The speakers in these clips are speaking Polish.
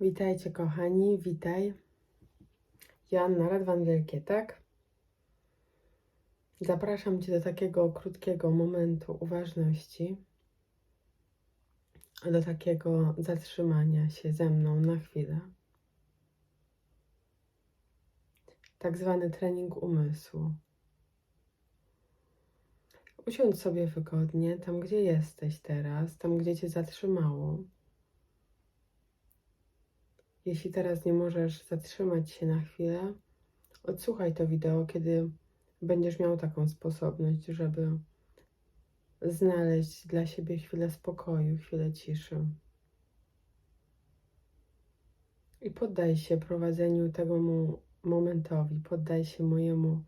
Witajcie kochani, witaj. Joanna Radwan Wielkie, tak? Zapraszam Cię do takiego krótkiego momentu uważności, do takiego zatrzymania się ze mną na chwilę. Tak zwany trening umysłu. Usiądź sobie wygodnie tam, gdzie jesteś teraz, tam, gdzie Cię zatrzymało. Jeśli teraz nie możesz zatrzymać się na chwilę, odsłuchaj to wideo, kiedy będziesz miał taką sposobność, żeby znaleźć dla siebie chwilę spokoju, chwilę ciszy. I poddaj się prowadzeniu tego momentowi, poddaj się mojemu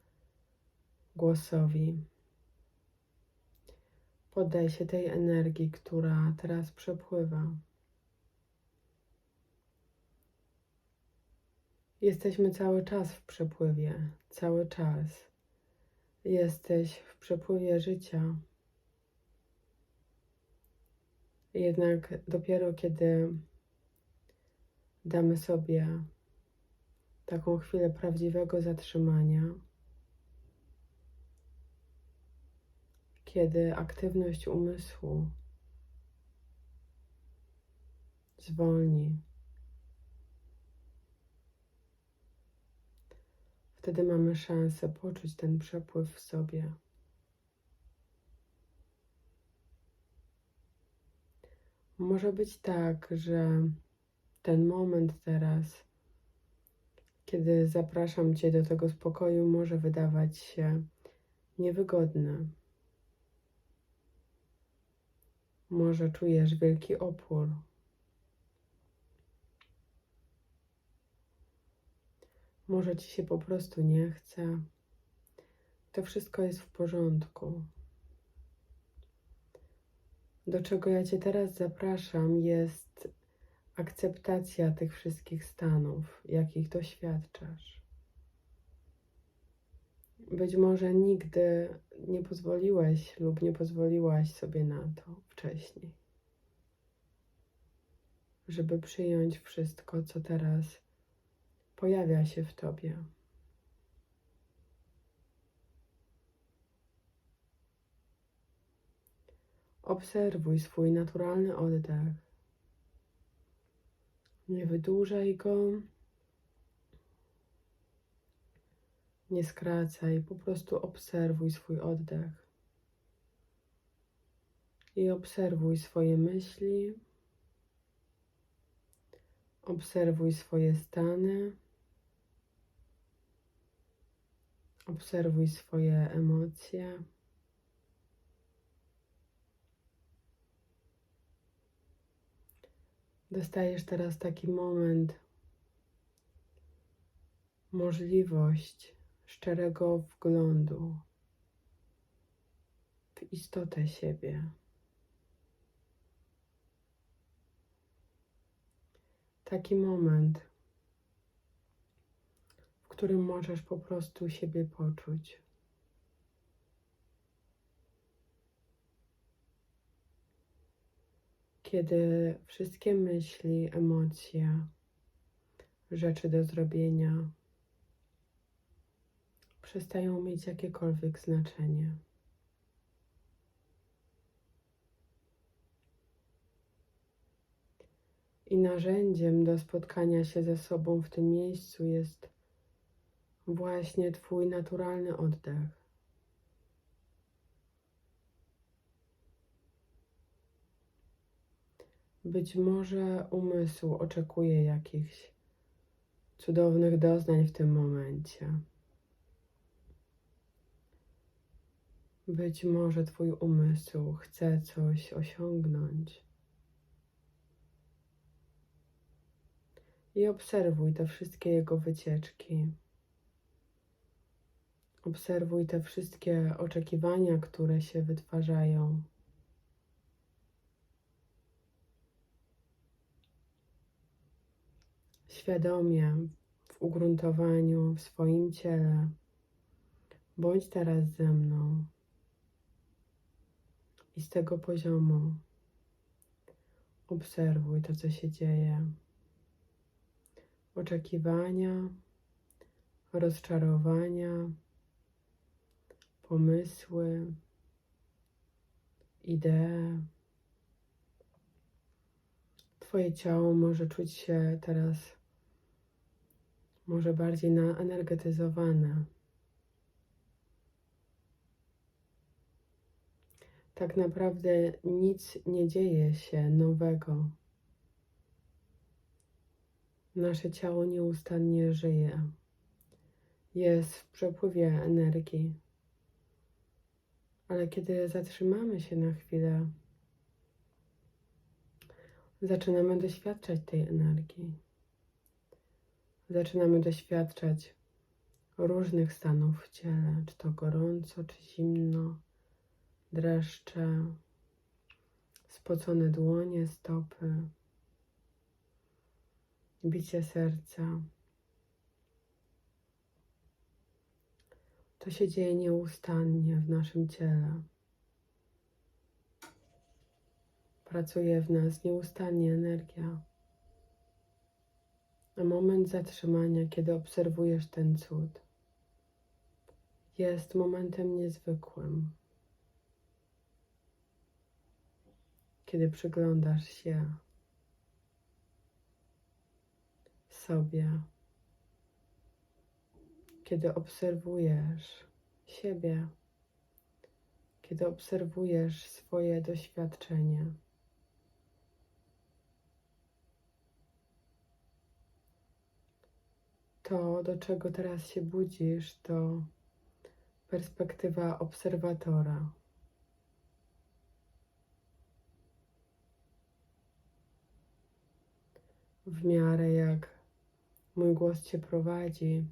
głosowi. Poddaj się tej energii, która teraz przepływa. Jesteśmy cały czas w przepływie, cały czas. Jesteś w przepływie życia. Jednak dopiero kiedy damy sobie taką chwilę prawdziwego zatrzymania, kiedy aktywność umysłu zwolni, wtedy mamy szansę poczuć ten przepływ w sobie. Może być tak, że ten moment teraz, kiedy zapraszam Cię do tego spokoju, może wydawać się niewygodny. Może czujesz wielki opór. Może ci się po prostu nie chce. To wszystko jest w porządku. Do czego ja Cię teraz zapraszam, jest akceptacja tych wszystkich stanów, jakich doświadczasz. Być może nigdy nie pozwoliłeś lub nie pozwoliłaś sobie na to wcześniej, żeby przyjąć wszystko, co teraz pojawia się w tobie. Obserwuj swój naturalny oddech. Nie wydłużaj go, nie skracaj, po prostu obserwuj swój oddech. I obserwuj swoje myśli, obserwuj swoje stany. Obserwuj swoje emocje. Dostajesz teraz taki moment, możliwość szczerego wglądu w istotę siebie. Taki moment, którym możesz po prostu siebie poczuć. Kiedy wszystkie myśli, emocje, rzeczy do zrobienia przestają mieć jakiekolwiek znaczenie. I narzędziem do spotkania się ze sobą w tym miejscu jest właśnie Twój naturalny oddech. Być może umysł oczekuje jakichś cudownych doznań w tym momencie. Być może Twój umysł chce coś osiągnąć. I obserwuj te wszystkie jego wycieczki. Obserwuj te wszystkie oczekiwania, które się wytwarzają. Świadomie, w ugruntowaniu, w swoim ciele. Bądź teraz ze mną. I z tego poziomu obserwuj to, co się dzieje. oczekiwania, rozczarowania, pomysły, idee. Twoje ciało może czuć się teraz może bardziej naenergetyzowane. Tak naprawdę nic nie dzieje się nowego. Nasze ciało nieustannie żyje. Jest w przepływie energii. Ale kiedy zatrzymamy się na chwilę, zaczynamy doświadczać tej energii. Zaczynamy doświadczać różnych stanów w ciele, czy to gorąco, czy zimno, dreszcze, spocone dłonie, stopy, bicie serca. To się dzieje nieustannie w naszym ciele. Pracuje w nas nieustannie energia. A moment zatrzymania, kiedy obserwujesz ten cud, jest momentem niezwykłym. Kiedy przyglądasz się sobie, kiedy obserwujesz siebie, kiedy obserwujesz swoje doświadczenie. To, do czego teraz się budzisz, to perspektywa obserwatora. W miarę jak mój głos Cię prowadzi,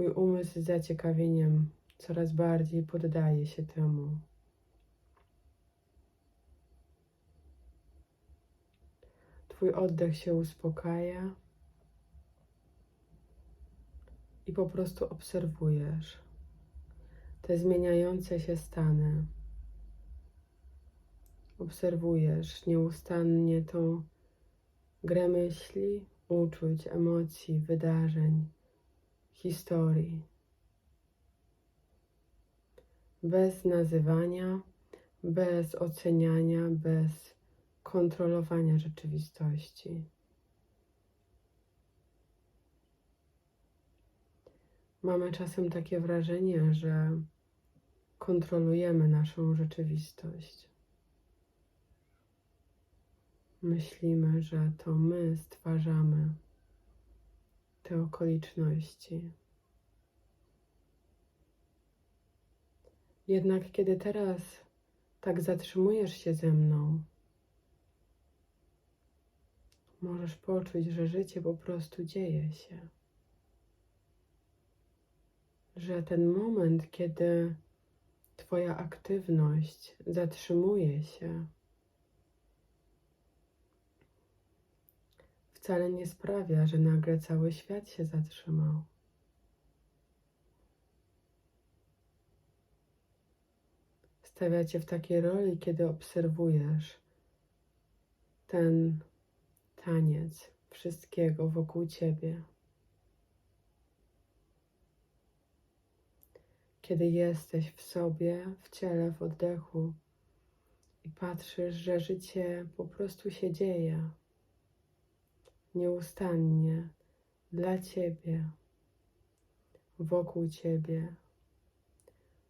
Twój umysł z zaciekawieniem coraz bardziej poddaje się temu. Twój oddech się uspokaja i po prostu obserwujesz te zmieniające się stany. Obserwujesz nieustannie tą grę myśli, uczuć, emocji, wydarzeń, historii. Bez nazywania, bez oceniania, bez kontrolowania rzeczywistości. Mamy czasem takie wrażenie, że kontrolujemy naszą rzeczywistość. Myślimy, że to my stwarzamy te okoliczności. Jednak kiedy teraz tak zatrzymujesz się ze mną, możesz poczuć, że życie po prostu dzieje się że ten moment, kiedy Twoja aktywność zatrzymuje się, wcale nie sprawia, że nagle cały świat się zatrzymał. Stawia Cię w takiej roli, kiedy obserwujesz ten taniec wszystkiego wokół Ciebie. kiedy jesteś w sobie, w ciele, w oddechu i patrzysz, że życie po prostu się dzieje nieustannie dla Ciebie, wokół Ciebie,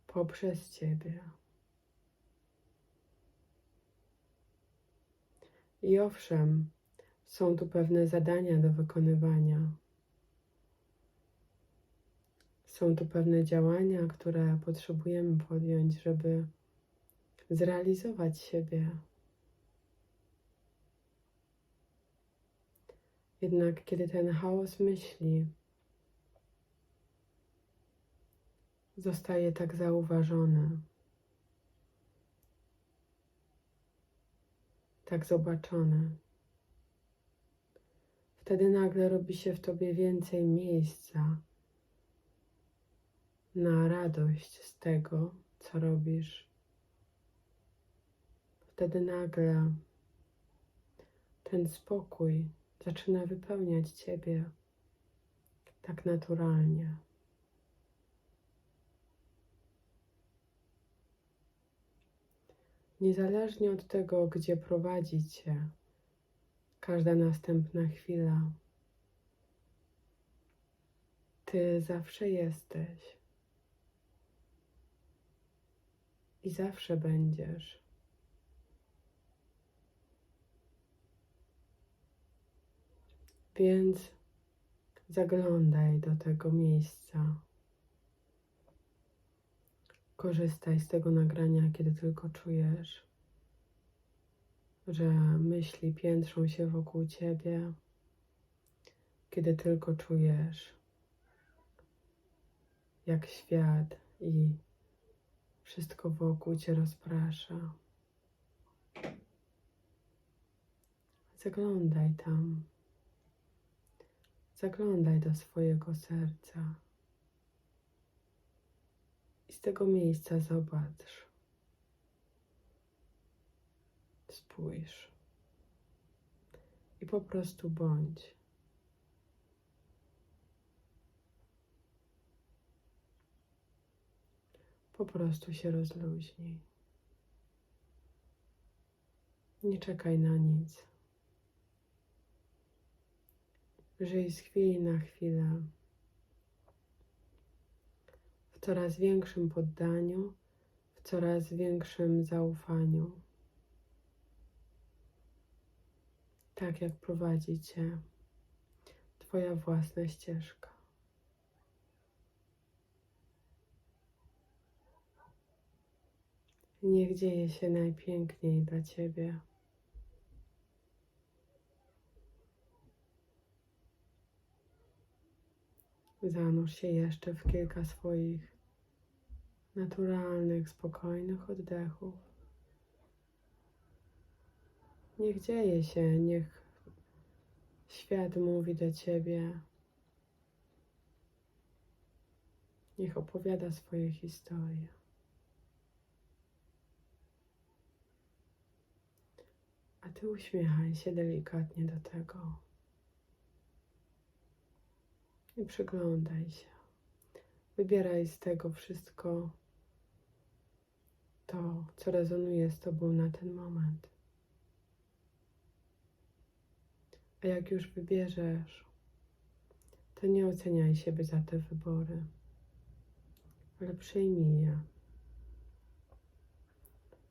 poprzez Ciebie. I owszem, są tu pewne zadania do wykonywania są tu pewne działania, które potrzebujemy podjąć, żeby zrealizować siebie. Jednak kiedy ten chaos myśli zostaje tak zauważony, tak zobaczony, wtedy nagle robi się w tobie więcej miejsca na radość z tego, co robisz. Wtedy nagle ten spokój zaczyna wypełniać Ciebie tak naturalnie. Niezależnie od tego, gdzie prowadzi Cię każda następna chwila, Ty zawsze jesteś i zawsze będziesz. Więc zaglądaj do tego miejsca. Korzystaj z tego nagrania, kiedy tylko czujesz, że myśli piętrzą się wokół ciebie, kiedy tylko czujesz, jak świat i wszystko wokół cię rozprasza. Zaglądaj tam. Zaglądaj do swojego serca i z tego miejsca zobacz. Spójrz i po prostu bądź. Po prostu się rozluźnij. Nie czekaj na nic. Żyj z chwili na chwilę w coraz większym poddaniu, w coraz większym zaufaniu. Tak jak prowadzi Cię Twoja własna ścieżka. Niech dzieje się najpiękniej dla Ciebie. Zanurz się jeszcze w kilka swoich naturalnych, spokojnych oddechów. Niech dzieje się, niech świat mówi do ciebie. Niech opowiada swoje historie. A ty uśmiechaj się delikatnie do tego i przyglądaj się. Wybieraj z tego wszystko to, co rezonuje z Tobą na ten moment. A jak już wybierzesz, to nie oceniaj siebie za te wybory, ale przyjmij je.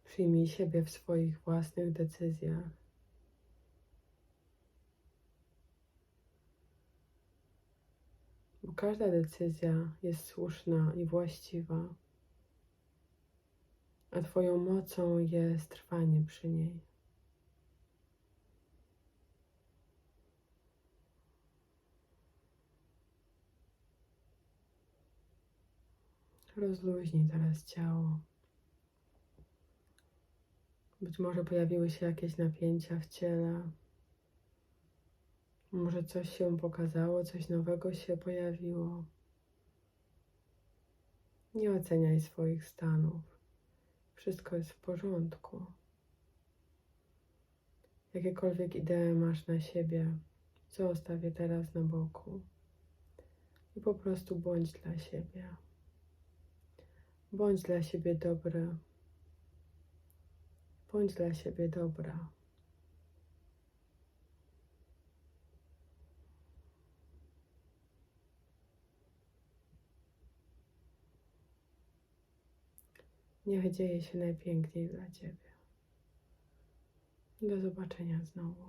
Przyjmij siebie w swoich własnych decyzjach. Bo każda decyzja jest słuszna i właściwa, a Twoją mocą jest trwanie przy niej. Rozluźnij teraz ciało. Być może pojawiły się jakieś napięcia w ciele. Może coś się pokazało, coś nowego się pojawiło. Nie oceniaj swoich stanów. Wszystko jest w porządku. Jakiekolwiek idee masz na siebie, zostaw je teraz na boku i po prostu bądź dla siebie. Bądź dla siebie dobry. Bądź dla siebie dobra. Niech dzieje się najpiękniej dla Ciebie. Do zobaczenia znowu.